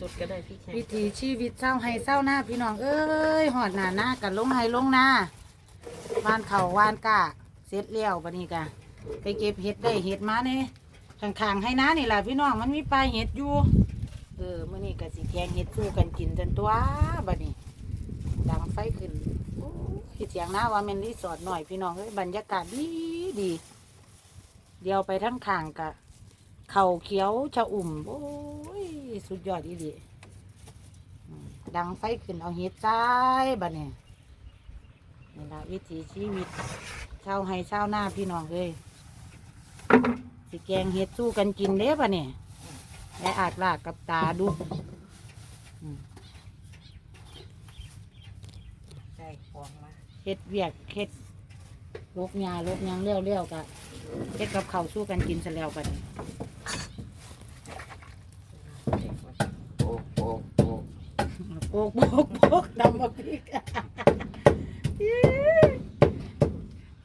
สดก็ได้พี่แข็งวิถีชีวิตเศร้าให้เศร้าหน้าพี่น้องเอ้ยหอดหน้าหน้ากันลงให้ลงหน้าวานเขาวานกะเสร็จแล้วบัดนี้กะไปเก็บเห็ดได้เห็ดมาเนี่ยข้างๆให้น้านี่แหละพี่น้องมันมีปลายเห็ดอยู่เออมื่อนี้กะสิแกงเห็ดสู้กันกินจนตัวบัดนี้ดังไฟขึ้นโอ้ยเสียงหน้าว่าแมันรีสอร์ทหน่อยพี่น้องเอ้ยบรรยากาศดีดี เดียวไปทั้งข้างกะ เข่าเขียวชะอุ่มโอ้ยสุดยอดอีดีอืมดังไฟขึ้นเอาเห็ดใจบัดเนี่ยนี่ละวิถีชีวิตชาวไห้ชาวหน้าพี่น้องเลยสิแกงเห็ดสู้กันกินเด้บัดเนี่ยและอาจลากกับตาดูอืมใส่ฟองมาเห็ดเวียกเห็ดลกยาลกหยังเลี้ยวเลี้ยวๆกะเห็ดกับเขาวสู้กันกินซะแล้วบัดนี้ โอ้โอ้โอ้โปกโปกโปกดำมาพริก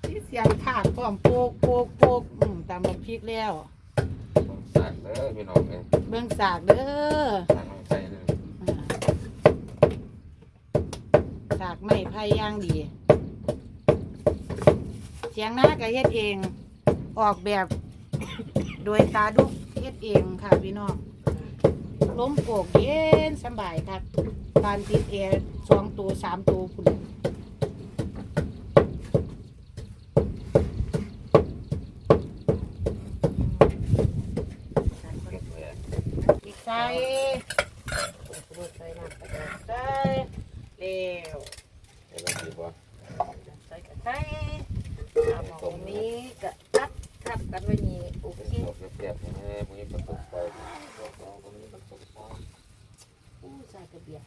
ที่เสียงผากพร้อมโปกโปกโปกอืมตำมาพริกแล้ว สั่งเลยพี่น้องเอ้ยเบื้องสากเด้อสั่งลงไปเลยอ่าสากไม่ไผ่ย่างดีเสียงหน้าก็เฮ็ดเอง ออกแบบ โดยตาดุกเฮ็ดเองค่ะพี่น้อง ล้มโปกเย็นสบายครับปานติดแอร์สองตัวสามตัวพุ่นเก็บเลยอีกใส่ใส่น้ำกระดาษใส่เร็วเดี๋ยวเราดีบ่ใส่กระใส่เอาตรงนี้ก็ตัดทับกันไว้นี่ เค โลกเสียบๆนะพวกนี้ประสบไปพวกนี้ประสบไป อู้ใส่กระเบีย ดียง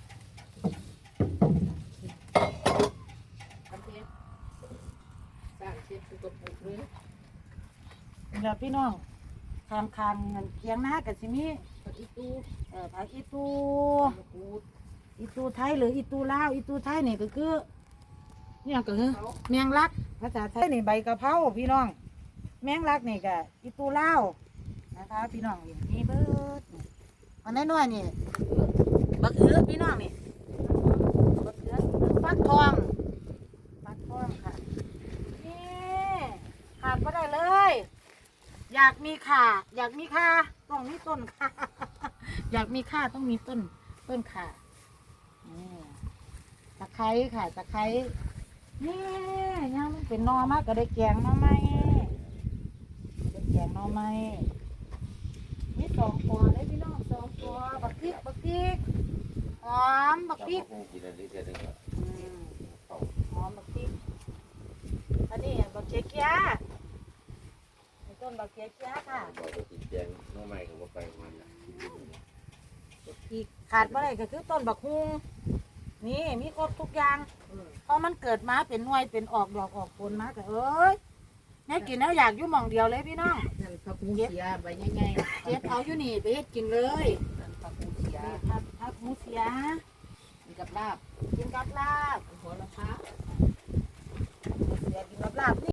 สร้างเช็ดคือกระปุกเลยแล้วพี่น้องคางคางเงินเคียงหน้ากับสิมีผักอีตูเอ่อผักอีตูมะกรูดอีตูไทยหรืออีตูลาวอีตูไทยนี่ก็คือเนี่ยก็คือแมงลักภาษาไทยนี่ใบกะเพราพี่น้อง แมงลักนี่ก็อีตูลาวนะคะ พี่น้องนี่มีเบิดอันน้อยๆนี่ บักเอือพี่น้องนี่บักเอือฟักทองฟักทองค่ะนี่ขาดก็ได้เลย อยากมีขาอยากมีขาต้องมีต้นข่าอยากมีข่าต้องมีต้นต้นขานี่ตะไคร้ค่ะตะไคร้นี่ยังมันเป็นนอมากก็ได้แกงนอไม้ได้แกงนอไม้สองตัวเลยพี่น้องสองตัวบักพริกบักพริกหอมบัก พริกจับมากินอันนี้เสียหนึ่งอะอืมเอาหอมบักพริกอันนี้บักเกียเกียมีต้นบักเกียเกียค่ะบอกว่ากินแจงน้องใหม่ก็บ่ไปมันน่ะอีกขาดเมื่อไรก็คือต้นบักฮุงนี่มีครบทุกอย่างเพราะมันเกิดมาเป็นหน่วยเป็นออกดอกออกผลมาแต่เอ้ยแม่กินแล้วอยากอยู่หมองเดียวเลยพี่น้องนั่นผักมูเสียใบใหญ่เจ็บเอาอยู่นี่ไปเฮ็ดกินเลยๆนั่นผักมูเสีย นี่ผัดผัดหมูเสียมีกับ ลาบกินกับลาบหัวละพาหมูเสียกินกับลาบนี่